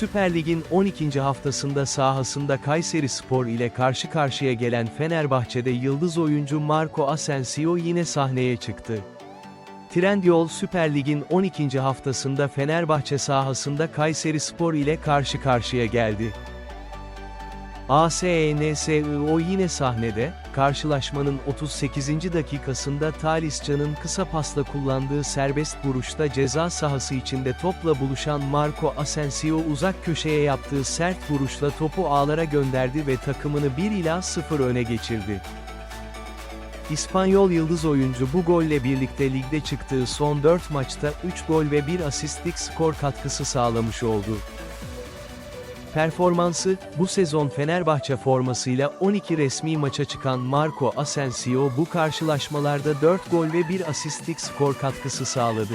Süper Lig'in 12. haftasında sahasında Kayseri Spor ile karşı karşıya gelen Fenerbahçe'de yıldız oyuncu Marco Asensio yine sahneye çıktı. Trendyol Süper Lig'in 12. haftasında Fenerbahçe sahasında Kayseri Spor ile karşı karşıya geldi. ASENSIO yine sahnede, karşılaşmanın 38. dakikasında Talisca'nın kısa pasla kullandığı serbest vuruşta ceza sahası içinde topla buluşan Marco Asensio uzak köşeye yaptığı sert vuruşla topu ağlara gönderdi ve takımını 1 ila 0 öne geçirdi. İspanyol yıldız oyuncu bu golle birlikte ligde çıktığı son 4 maçta 3 gol ve 1 asistlik skor katkısı sağlamış oldu. Performansı, bu sezon Fenerbahçe formasıyla 12 resmi maça çıkan Marco Asensio bu karşılaşmalarda 4 gol ve 1 asistlik skor katkısı sağladı.